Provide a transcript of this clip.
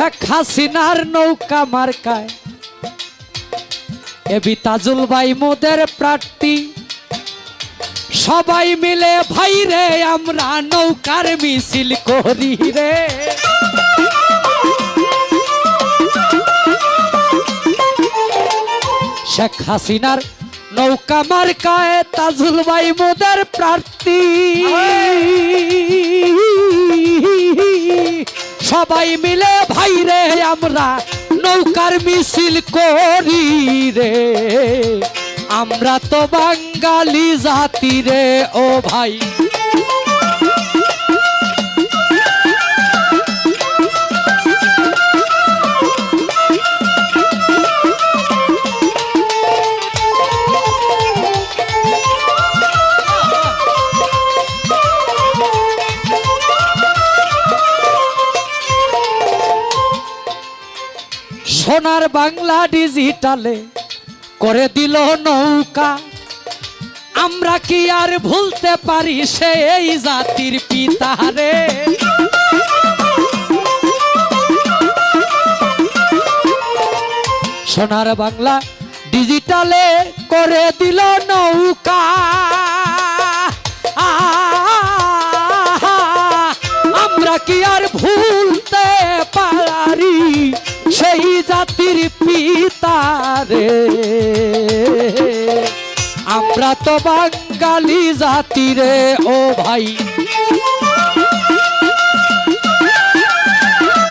শেখ হাসিনার নৌকা মার্কায়। এবি তাজুল ভাই মোদের প্রার্থী। সবাই মিলে ভাই রে, আমরা নৌকার মিছিল করি রে। শেখ হাসিনার নৌকা মার্কায় তাজুল ভাই মোদের প্রার্থী। সবাই মিলে ভাই রে, আমরা নৌকার মিছিল করি রে। আমরা তো বাঙালি জাতি রে, ও ভাই। সোনার বাংলা ডিজিটালে করে দিল নৌকা আমরা কি আর ভুলতে পারি সেই জাতির পিতা রে সোনার বাংলা ডিজিটালে করে দিল নৌকা আমরা কি আর ভুলতে সেই জাতির পিতারে আমরা তো বাঙালি জাতিরে ও ভাই।